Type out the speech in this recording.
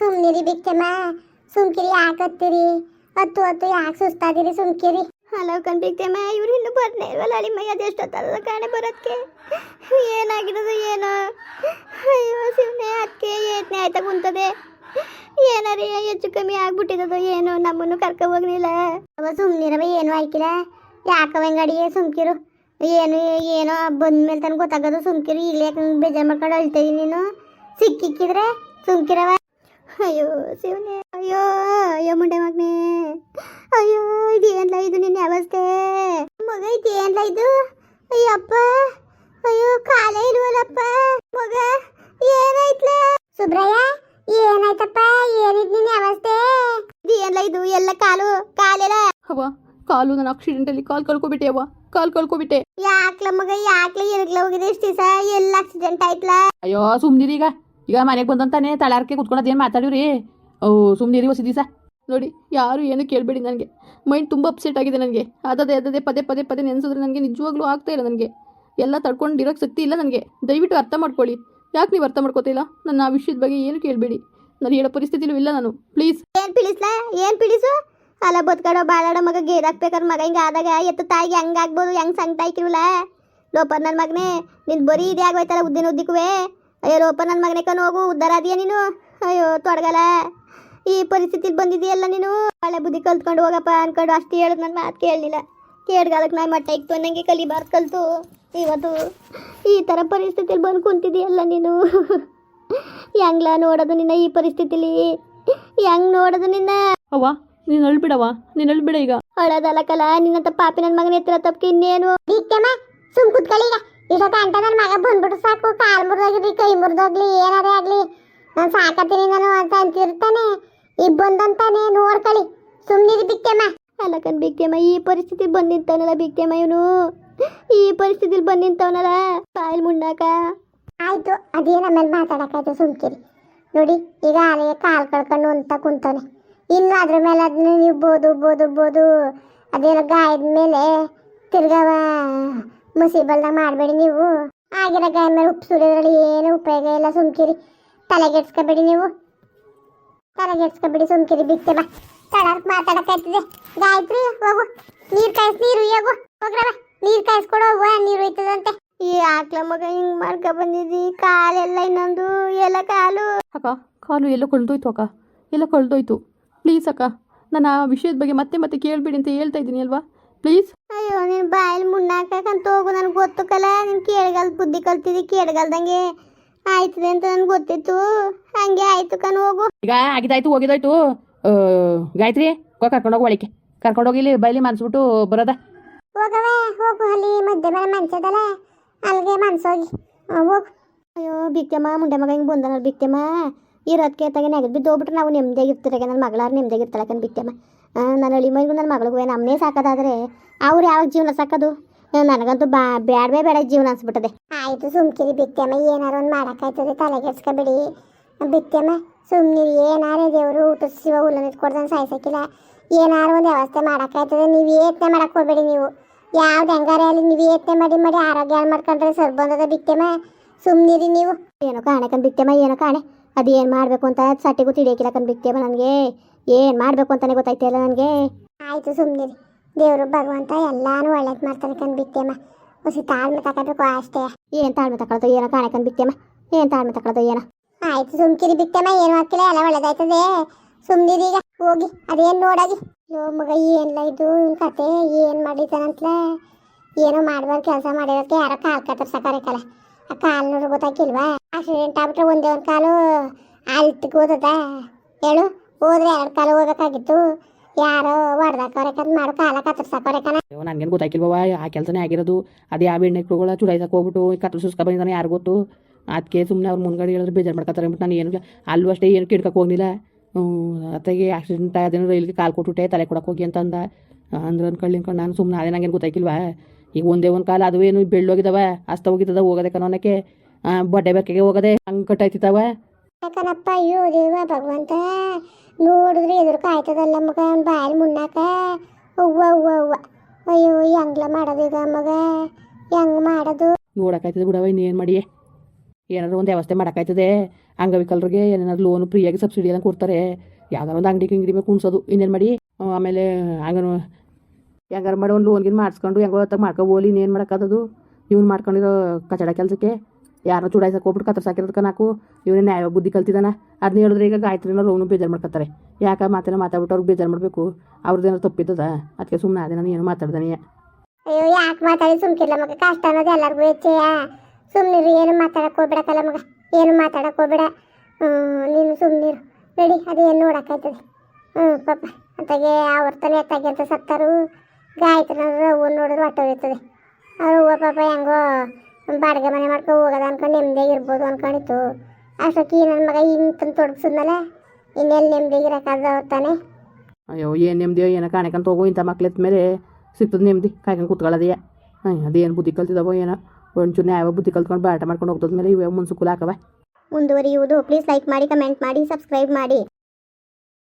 ಸುಮ್ನಿರಿ ಬಿಕ್ಕಮ್ಮ ಸುಮ್ಕಿರಿ ಯಾಕೆ ಅತ್ತು ಹತ್ತು ಹತ್ತು ಯಾಕೆ ಸುಸ್ತಾದಿರಿ ಸುಮ್ಕಿರಿ? ಹಲೋ ಕಣ್ಬಿಕ್ತೇಮ್ಮ ಇವ್ರು ಇನ್ನೂ ಬರ್ನೇ ಇಲ್ವಲ್ಲ ಅಳಿಮಯ್ಯ ಅದೆಷ್ಟೊತ್ತಲ್ಲ ಕಾಣೆ ಬರೋದಕ್ಕೆ ಏನಾಗಿರೋದು ಏನೋ? ಅಯ್ಯೋ ಶಿವನೇ ಅದಕ್ಕೆ ಏತನೆ ಆಯ್ತಾ ಕುಂತದೆ. ಏನಾರ ಹೆಚ್ಚು ಕಮ್ಮಿ ಆಗ್ಬಿಟ್ಟಿದ್ದು ಏನೋ? ನಮ್ಮನ್ನು ಕರ್ಕೊ ಹೋಗ್ಲಿಲ್ಲ. ಅವ ಸುಮ್ನಿರವ ಏನು ಆಯ್ಕಿಲ್ಲ? ಯಾಕವ ಹಿಂಗಡಿಗೆ ಸುಮ್ಕಿರು? ಏನು ಏನೋ ಬಂದ್ಮೇಲೆ ತನಕ ಗೊತ್ತಾಗೋದು ಸುಮ್ಕಿರು. ಇಲ್ಲಿ ಯಾಕೆ ಬೇಜಾರು ಮಾಡ್ಕೊಂಡು ಅಳ್ತಾ ನೀನು? ಸಿಕ್ಕಿಕ್ಕಿದ್ರೆ ಸುಮ್ಕಿರವ? ಅಯ್ಯೋ ಶಿವನೇ ಅಯ್ಯೋ ಅಯ್ಯೋ ಮುಂಡೆ ಮಗನೇ. ಅಯ್ಯೋ ಇದು ಏನ್ಲ ಇದು ನಿನ್ನ ಅವಸ್ಥೆ? ಮಗ ಐತಿ ಏನ್ಲ ಇದು? ಅಯ್ಯಪ್ಪ ಅಯ್ಯೋ ಕಾಲೇ ಇಲ್ವಲ್ಲಪ್ಪ. ಮಗ ಏನಾಯ್ತಲ? ಸುಬ್ರಯ್ಯ ಏನಾಯ್ತಪ್ಪ? ಏನಿದ್ ನಿನ್ನ ಅವಸ್ಥೆ? ಇದು ಏನ್ಲ ಇದು? ಎಲ್ಲ ಕಾಲು ಕಾಲೆಲ್ಲ? ಅವ್ವ ಕಾಲು ನಾನು ಆಕ್ಸಿಡೆಂಟಲ್ಲಿ ಕಾಲು ಕಳ್ಕೊಬಿಟ್ಟೆ ಅವ್ವ. ಕಾಲು ಕಳ್ಕೊಬಿಟ್ಟೆ. ಯಾಕ್ಲ ಮಗ ಯಾಕ್ಲ ಎರಗ್ಲ ಹೋಗಿದೆ? ಎಷ್ಟು ದಿವಸ ಎಲ್ಲ ಆಕ್ಸಿಡೆಂಟ್ ಆಯ್ತ್ಲ? ಅಯ್ಯೋ ಸುಮ್ನಿರಿ ಈಗ ಮನೆಗೆ ಬಂದಂತಾನೆ ತಳಾರಕ್ಕೆ ಕುತ್ಕೊಂಡು ಏನು ಮಾತಾಡಿವ್ರಿ ಓ ಸುಮ್ಮನೆ ಹೊಸ ದಿವಸ. ನೋಡಿ, ಯಾರು ಏನು ಕೇಳಬೇಡಿ ನನಗೆ. ಮೈಂಡ್ ತುಂಬ ಅಪ್ಸೆಟ್ ಆಗಿದೆ ನನಗೆ. ಅದದೇ ಅದದೇ, ಪದೇ ಪದೇ ಪದೇ ನೆನೆಸಿದ್ರೆ ನನಗೆ ನಿಜವಾಗ್ಲೂ ಆಗ್ತಾ ಇಲ್ಲ ನನಗೆ. ಎಲ್ಲ ತಡ್ಕೊಂಡಿರೋಕ್ಕೆ ಶಕ್ತಿ ಇಲ್ಲ ನನಗೆ. ದಯವಿಟ್ಟು ಅರ್ಥ ಮಾಡ್ಕೊಳ್ಳಿ. ಯಾಕೆ ನೀವು ಅರ್ಥ ಮಾಡ್ಕೋತಿಲ್ಲ ನನ್ನ ಆ ವಿಷಯದ ಬಗ್ಗೆ ಏನು ಕೇಳಬೇಡಿ. ನಾನು ಹೇಳೋ ಪರಿಸ್ಥಿತಿಲೂ ಇಲ್ಲ ನಾನು. ಪ್ಲೀಸ್. ಏನ್ ಪಿಳಿಸ್ಲ ಏನ್ ಪಿಳಿಸು ಅಲ್ಲ ಬದುಕಾಡೋ ಬಾಳಾಡೋ ಮಗ ಗೇದಾಕ್ಬೇಕಾದ್ರೆ ಮಗ ಹಿಂಗೆ ಆದಾಗ ಎತ್ತ ತಾಯಿಗೆ ಹಂಗಾಗ್ಬೋದು ಹೆಂಗೆ ನೋ ಲೋಪರ್ ನನ್ನ ಮಗನೇ ನಿನ್ ಬರೀ ಇದೇ ಆಗೋಯ್ತಲ್ಲ ಉದ್ದಿನ ಉದ್ದಿಕ್ಕುವೆ ಅಯ್ಯೋ ರೋಪ ನನ್ನ ಮಗನೇ ಕಣ್ ಹೋಗು ಉದ್ದಾರ ಅದೀಯ ನೀನು? ಅಯ್ಯೋ ತೊಡಗಲ್ಲ. ಈ ಪರಿಸ್ಥಿತಿಲಿ ಬಂದಿದೆಯಲ್ಲ ನೀನು? ಒಳ್ಳೆ ಬುದ್ಧಿ ಕಲ್ತ್ಕೊಂಡು ಹೋಗಪ್ಪ ಅನ್ಕೊಂಡು ಅಷ್ಟು ಹೇಳಿದ್ ನನ್ನ ಮಾತು ಕೇಳಲಿಲ್ಲ. ಕೇಳ್ಗಾಲಕ್ಕೆ ನಾ ಮಟ್ಟ ಇತ್ತು ನನಗೆ ಕಲಿಬಾರ್ದು ಕಲ್ತು. ಇವತ್ತು ಈ ಥರ ಪರಿಸ್ಥಿತಿಲಿ ಬಂದು ಕುಂತಿದೆಯಲ್ಲ ನೀನು? ಹೆಂಗ್ಲ ನೋಡೋದು ನಿನ್ನ ಈ ಪರಿಸ್ಥಿತಿಲಿ? ಹೆಂಗ್ ನೋಡೋದು ನಿನ್ನ? ಅವ್ವ ನೀನು ನಿನ್ನ ನೀನು ಅಳ್ಬಿಡ ಈಗ. ಅಳದಲ್ಲ ಕಲ ನಿನ್ನಂತ ಪಾಪಿ ನನ್ನ ಮಗನ ಎತ್ತರ ತಪ್ಪಿ ಇನ್ನೇನು? ಸುಮ್ ಕುತ್ಕೊಳ್ಳಿ ಈಗ. ಇಷ್ಟೊತ್ತ ಅಂತ ನನ್ನ ಮಗ ಬಂದ್ಬಿಟ್ಟು ಸಾಕು ಕಾಲ್ ಮುರಿದೋಗಿದ್ರಿ ಕೈ ಮುರಿದೋಗ್ಲಿ ಏನಾರೇ ಆಗ್ಲಿ. ನಾನು ಸಾಕತ್ತೀನಿ ನಾನು ಅಂತ ಅಂತಿರ್ತಾನೆ. ಈಗ ಬಂದಂತಾನೆ ನೋಡ್ಕೊಳ್ಳಿ ಸುಮ್ನಿರಿ ಬಿಕ್ಕೆಮ್ಮ ಅಲ್ಲ ಕಣ್ ಬಿಕ್ಕೆಮ್ಮ ಈ ಪರಿಸ್ಥಿತಿ ಬಂದಿಂತಾನಲ್ಲ ಬಿಕ್ಕೆಮ್ಮ ಇವನು? ಈ ಪರಿಸ್ಥಿತಿಲಿ ಬಂದಿಂತವನಲ್ಲ ಕಾಯಿಲ್ ಮುಣ್ಣಾಕ? ಆಯ್ತು ಅದೇ ನಮ್ಮಲ್ಲಿ ಮಾತಾಡಕಾಯ್ತು ಸುಮ್ಕಿರಿ. ನೋಡಿ ಈಗ ಅಲ್ಲಿಗೆ ಕಾಲ್ ಕಳ್ಕೊಂಡು ಅಂತ ಕುಂತಾನೆ ಇನ್ನು ಅದ್ರ ಮೇಲೆ ಅದನ್ನ ನೀವು ಬೋದು ಬೋದು ಬೋದು ಅದೇನೋ ಗಾಯದ ಮೇಲೆ ತಿರ್ಗವ. ಮುಸಿಬಲ್ದಾಗ ಮಾಡಬೇಡಿ ನೀವು. ಆಗಿರೋ ಗಾಯ ಮೇಲೆ ಉಪ್ಪು ಸುರಿಯೋದ್ರಲ್ಲಿ ಏನು ಉಪಯೋಗ ಇಲ್ಲ, ಸುಮ್ಕಿರಿ. ತಲೆಗೆಡ್ಸ್ಕೊಬೇಡಿ ನೀವು. ತಲೆಗೆಡ್ಸ್ಕೊಬೇಡಿ ಸುಮ್ಕಿರಿ ಬಿತ್ತೆ ಬಾ. ತಡಕ್ ಮಾತಾಡಕ್ಕಾಯ್ತದೆ ಗಾಯತ್ರಿ, ಹೋಗು. ನೀರು ಕಾಯಿಸ್, ನೀರು ಹೋಗು. ಹೋಗ್ರವ. ನೀರು ಕಾಯಿಸ್ಕೊಡು ಹೋಗುವ, ನೀರು ಹೋಯ್ತದಂತೆ. ಈ ಆಕ್ಲ ಮಗ ಹಿಂಗ್ ಮಾಡ್ಕ ಬಂದಿದ್ದಿ ಕಾಲೆಲ್ಲ ಇನ್ನೊಂದು ಎಲ್ಲ ಕಾಲು. ಅಕ್ಕ, ಕಾಲು ಎಲ್ಲ ಕಳ್ದೋಯ್ತು ಅಕ್ಕ. ಎಲ್ಲ ಕಳ್ದೋಯ್ತು. ಪ್ಲೀಸ್ ಅಕ್ಕ ನಾನು ಆ ವಿಷಯದ ಬಗ್ಗೆ ಮತ್ತೆ ಮತ್ತೆ ಕೇಳಬೇಡಿ ಅಂತ ಹೇಳ್ತಾ ಇದ್ದೀನಿ ಅಲ್ವಾ? ಪ್ಲೀಸ್? ಅಯ್ಯೋ ನೀನ್ ಬಾಯಲ್ಲಿ ಮುಣ್ಣಾಕಂತ ಹೋಗು ನನ್ಗೆ ಗೊತ್ತು ಕಲ ನೀನ್ ಕೇಳಗಲ್ ಬುದ್ಧಿ ಕಲ್ತಿದ್ದಿ ಕೇಳಗಲ್ದಂಗೆ ಆಯ್ತದೆ ಅಂತ ನನ್ಗೆ ಗೊತ್ತಿತ್ತು. ಹಂಗೆ ಆಯ್ತು ಕಣ್ ಹೋಗು. ಈಗ ಆಗಿದಾಯ್ತು ಹೋಗಿದಾಯ್ತು ಗಾಯತ್ರಿ ಹೋಗಿ ಕರ್ಕೊಂಡೋಗಿ ಒಳಕ್ಕೆ ಕರ್ಕೊಂಡೋಗಿ ಇಲ್ಲಿ ಬೈಲಿ ಮನ್ಸ್ಬಿಟ್ಟು ಬರೋದ. ಹೋಗವೆ ಹೋಗು ಅಲ್ಲಿ ಮಧ್ಯೆ ಮೇಲೆ ಮನ್ಸದಲ್ಲ. ಅಲ್ಲಿಗೆ ಮನ್ಸೋಗಿ ಹೋಗು. ಅಯ್ಯೋ ಬಿಕ್ತಮ್ಮ ಮುಂಡೆ ಮಗ ಹಿಂಗೆ ಬಂದನ ಬಿಕ್ತಮ್ಮ ಇರೋದಕ್ಕೆ ತಗೆ ನೆಗದು ಬಿದ್ದು ಹೋಗ್ಬಿಟ್ರೆ ನಾವು ನೆಮ್ಮದಿಯಾಗಿರ್ತಾರೆ ನನ್ನ ಮಗಳಾರು ನೆಮ್ಮದಿಯಾಗಿರ್ತಾಳೆ ಕಣ್ ಬಿಕ್ತಮ್ಮ ನನ್ನ ಅಳಿ ಮೈಗೂ ನನ್ನ ಮಗಳಿಗೂ ನಮ್ಮನೇ ಸಾಕೋದಾದರೆ ಅವ್ರು ಯಾವಾಗ ಜೀವನ ಸಾಕೋದು? ನನಗಂತೂ ಬಾ ಬ್ಯಾಡವೇ ಬೇಡ ಜೀವನ ಅನ್ಸ್ಬಿಟ್ಟದೆ. ಆಯಿತು ಸುಮ್ಕಿರಿ ಬಿತ್ತಮ್ಮ ಏನಾರು ಒಂದು ಮಾಡಕ್ಕಾಯ್ತೀರಿ ತಲೆ ಕೆಡ್ಸ್ಕೊಬೇಡಿ. ಬಿತ್ತಮ್ಮ ಸುಮ್ಮನೆ ಏನಾರೇ ದೇವರು ಊಟ ಶಿವ ಹುಲ್ಲನ್ನು ಇಟ್ಕೊಡ್ದಂಗೆ ಸಾಯ್ಸಕ್ಕಿಲ್ಲ. ಏನಾರು ಒಂದು ವ್ಯವಸ್ಥೆ ಮಾಡೋಕ್ಕಾಯ್ತದೆ ನೀವು ಏತ್ನೆ ಮಾಡಕ್ಕೆ ಹೋಗ್ಬೇಡಿ ನೀವು. ಯಾವ್ದು ಹೆಂಗಾರೆ ಅಲ್ಲಿ ನೀವು ಏತ್ನೆ ಮಾಡಿ ಮಾಡಿ ಆರೋಗ್ಯ ಮಾಡ್ಕೊಂಡ್ರೆ ಸರ್ ಬಂದದ ಬಿತ್ತೆಮ್ಮ ಸುಮ್ಮನಿರಿ ನೀವು. ಏನೋ ಕಾಣೆ ಕಣ್ ಬಿಕ್ತಮ್ಮ ಏನೋ ಕಾಣೆ. ಅದೇನು ಮಾಡಬೇಕು ಅಂತ ಸಟ್ಟಿಗೂ ತಿಳಿಯೋಕಿಲ್ಲ ಬಿಕ್ತಮ್ಮ ನನಗೆ. ಏನು ಮಾಡಬೇಕು ಅಂತಾನೆ ಗೊತ್ತಾಯ್ತಿಲ್ಲ ನನಗೆ. ಆಯ್ತು ಸುಮ್ಮನೆ ದೇವರು ಭಗವಂತ ಎಲ್ಲಾನು ಒಳ್ಳೇದು ಮಾಡ್ತಾನೆ ಕಂಡು ಹೊಸಿ ತಾಳ್ಮೆ ತಗೋಬೇಕು ಅಷ್ಟೇ. ಏನು ತಾಳ್ಮೆ ತಗೊಳ್ತೋ ಏನೋ ಕಾಣೆ ಕಣ್ ಏನ್ ಏನು ತಾಳ್ಮೆ ತಗೊಳ್ತೋ ಏನೋ. ಆಯ್ತು ಸುಮ್ಕಿರಿ ಬಿಟ್ಟೆಮ್ಮ ಏನು ಹಾಕಿಲ್ಲ ಎಲ್ಲ ಒಳ್ಳೇದಾಯ್ತದೆ. ಸುಮ್ನಿರಿ ಈಗ ಹೋಗಿ ಅದೇನು ನೋಡಾಗಿ. ಯೋ ಮಗ ಏನಿಲ್ಲ ಇದು? ಇನ್ ಕತೆ ಏನು ಮಾಡಿದ್ದಾನಂತಲೇ? ಏನೋ ಮಾಡ್ಬಾರ್ದು ಕೆಲಸ ಮಾಡಿರೋಕ್ಕೆ ಯಾರೋ ಕಾಲು ಕತ್ತರ್ಸಕ್ಕಾರಕ್ಕಲ್ಲ ಆ ಕಾಲು ನೋಡಿ ಗೊತ್ತಾಗಿಲ್ವಾ ಆಕ್ಸಿಡೆಂಟ್ ಆಗ್ಬಿಟ್ರೆ ಒಂದೇ ಒಂದು ಕಾಲು ಅಲ್ತಿಗೆ ಓದದ ಹೇಳು, ಹೋದ್ರೆ ಎರಡು ಕಾಲು ಹೋಗ್ಬೇಕಾಗಿತ್ತು. ಯಾರೋ ಹೊಡ್ದಾಕವ್ರೆಕಂದ್ ಮಾಡೋ, ಕಾಲ ಕತ್ತರ್ಸಾಕೋರೇಕನ ಅಯ್ಯೋ ನನಗೇನು ಬಾಬಾ ಆ ಕೆಲಸನೇ ಆಗಿರೋದು. ಅದು ಯಾವ ಎಣ್ಣೆಗಳು ಚುಡಾಯಿಸಕ್ಕೆ ಹೋಗ್ಬಿಟ್ಟು ಕತ್ಲು ಸುಸ್ಕ ಬಂದಿದ್ದಾನೆ ಯಾರು ಗೊತ್ತು? ಅದಕ್ಕೆ ಸುಮ್ಮನೆ ಅವ್ರು ಮುಂದ್ಗಡೆ ಹೇಳಿದ್ರೆ ಬೇಜಾರು ಮಾಡ್ಕೊತಾರೆ ಅಂದ್ಬಿಟ್ಟು ನಾನು ಏನು ಅಲ್ಲೂ ಅಷ್ಟೇ ಏನು ಕಿಡ್ಕಕ್ಕೆ ಹೋಗಲಿಲ್ಲ. ಅತ್ತಾಗೆ ಆಕ್ಸಿಡೆಂಟ್ ಅದೇನೋ ಇಲ್ಲಿ ಕಾಲು ಕೊಟ್ಬಿಟ್ಟೆ, ತಲೆ ಕೊಡಕ್ಕೆ ಹೋಗಿ ಅಂತ ಅಂದ. ಅಂದ್ರೆ ಅನ್ಕೊಳ್ಳಿ ಅನ್ಕೊಂಡು ನಾನು ಸುಮ್ಮನೆ ಅದೇ ನಂಗೇನು ಗೊತ್ತಾಗಿಲ್ವಾ ಈಗ ಒಂದೇ ಒಂದು ಕಾಲ, ಅದು ಏನು ಬೆಳ್ಳೋಗಿದ್ದಾವೆ ಅಸ್ತ ಹೋಗಿದ್ದದ ಹೋಗೋದಕ್ಕೆ ಕನ್ನೋನಕ್ಕೆ ಬಡ್ಡೆ ಬೆಕ್ಕಿಗೆ ಹೋಗದೆ ಹಂಗೆ ಕಟ್ಟಾಯ್ತಿತ್ತವ ಯಾಕನಪ್ಪ ಅಯ್ಯೋ ದೇವ ಭಗವಂತ ನೋಡಿದ್ರೆ ಎದುರ್ಕ ಆಯ್ತದಲ್ಲ ಮಗ ಅವ್ನ ಬಾಯಲ್ಲಿ ಮುನ್ನಾಕ ಅವ್ವ ಅವ್ವ ಅವ್ವ. ಅಯ್ಯೋ ಹೆಂಗ್ಲ ಮಾಡೋದು ಈಗ ಮಗ. ಹೆಂಗ್ ಮಾಡೋದು? ನೋಡೋಕ್ಕಾಯ್ತದೆ ಬಿಡವ ಇನ್ನೇನು ಮಾಡಿ ಏನಾದ್ರು ಒಂದು ವ್ಯವಸ್ಥೆ ಮಾಡೋಕ್ಕಾಯ್ತದೆ. ಅಂಗವಿಕಲರಿಗೆ ಏನಾದ್ರು ಲೋನ್ ಫ್ರೀಯಾಗಿ ಸಬ್ಸಿಡಿ ಎಲ್ಲ ಕೊಡ್ತಾರೆ. ಯಾವ್ದಾರ ಒಂದು ಅಂಗಡಿ ಗಿಂಗಡಿ ಮೇಲೆ ಕುಣ್ಸೋದು. ಇನ್ನೇನು ಮಾಡಿ? ಆಮೇಲೆ ಹಂಗನು ಹೆಂಗಾರ ಮಾಡಿ ಒಂದು ಲೋನ್ಗಿನ ಮಾಡಿಸ್ಕೊಂಡು ಹೆಂಗೋ ಹೊತ್ತಾಗ ಮಾಡ್ಕೊ ಹೋಲಿ ಇನ್ನೇನು ಮಾಡೋಕ್ಕಾದದು? ಇವ್ನು ಮಾಡ್ಕೊಂಡಿರೋ ಕಚಡ ಕೆಲಸಕ್ಕೆ. ಯಾರನ್ನ ಚುಡಾಯಿಸಕ್ಕೆ ಹೋಗ್ಬಿಟ್ಟು ಕತ್ರ ಸಾಕಿರೋದಕ್ಕೆ ನಾಕು ಇವನೇ ನ್ಯಾಯ ಬುದ್ಧಿ ಕಲ್ತಿದ್ದಾನ ಅದನ್ನ ಹೇಳಿದ್ರೆ ಈಗ ಗಾಯತ್ರಿನ ಅವನು ಬೇಜಾರು ಮಾಡ್ಕೊತಾರೆ ಯಾಕೆ ಮಾತಿನ ಮಾತಾಡ್ಬಿಟ್ಟು ಅವ್ರಿಗೆ ಬೇಜಾರು ಮಾಡಬೇಕು? ಅವ್ರದ್ದೇನೋ ತಪ್ಪಿದ್ದದ? ಅದಕ್ಕೆ ಸುಮ್ಮನೆ ಅದೇ ನಾನು ಏನು ಮಾತಾಡ್ದಾನೆ ಅಯ್ಯೋ, ಯಾಕೆ ಮಾತಾಡಿ ಸುಮ್ಕಿರ್ಲ ಮಗ? ಕಷ್ಟ ಅನ್ನೋದು ಎಲ್ಲರಿಗೂ ಹೆಚ್ಚೆಯ ಸುಮ್ಮನಿರು ಏನು ಮಾತಾಡಕ್ಕೆ ಹೋಗ್ಬಿಡಕ್ಕಲ್ಲ ಮಗ? ಏನು ಮಾತಾಡಕ್ಕೆ ಹೋಗ್ಬೇಡ. ನೀನು ಸುಮ್ಮನಿರು ನಡಿ ಅದೇನು ನೋಡಕ್ಕಾಯ್ತದೆ. ಹ್ಞೂ ಪಾಪ. ಅಂತಾಗೆ ಅವ್ರ ತಾನೇ ಎತ್ತಾಗಿ ಅಂತ ಸತ್ತಾರು ಗಾಯತ್ರಿ ಅವ್ರು ನೋಡಿದ್ರೆ ಹೊಟ್ಟೋಗಿರ್ತದೆ ಅವ್ರು ಪಾಪ ಹೆಂಗೋ ಬಾಡಿಗೆ ಮನೆ ಮಾಡ್ಕೊ ಹೋಗೋದ ಅನ್ಕೊಂಡು ನೆಮ್ಮದಿಯಾಗಿ ಇರ್ಬೋದು ಅನ್ಕೊಂಡಿತ್ತು. ಅಷ್ಟೊತ್ತಿ ನನ್ನ ಮಗ ಹಿಂಗೆ ತೊಡಗಿಸಿದ್ಮೇಲೆ ಇನ್ನೆಲ್ಲಿ ನೆಮ್ಮದಿಯಾಗಿ ಇರೋಕ್ಕಾದ ತಾನೆ? ಅಯ್ಯೋ ಏನು ನೆಮ್ಮದಿಯೋ ಏನೋ ಕಾಣಕಂತ ಹೋಗೋ ಇಂಥ ಮಕ್ಳು ಮೇಲೆ ಸಿಗ್ತದೆ ನೆಮ್ಮದಿ ಕಾಯ್ಕೊಂಡು ಕೂತ್ಕೊಳ್ಳೋದೆಯಾ ಹಾಂ ಅದೇನು ಬುದ್ಧಿ ಕಲ್ತಿದ್ದಾವೋ ಏನೋ ಒಂಚೂರು ನ್ಯಾಯ ಬುದ್ಧಿ ಕಲ್ತ್ಕೊಂಡು ಬಾಟ ಮಾಡ್ಕೊಂಡು ಹೋಗ್ತದ ಮೇಲೆ ಇವೆ ಮುನ್ಸುಕುಲ ಹಾಕವ. ಮುಂದುವರಿಯುವುದು ಪ್ಲೀಸ್ ಲೈಕ್ ಮಾಡಿ ಕಮೆಂಟ್ ಮಾಡಿ ಸಬ್ಸ್ಕ್ರೈಬ್ ಮಾಡಿ.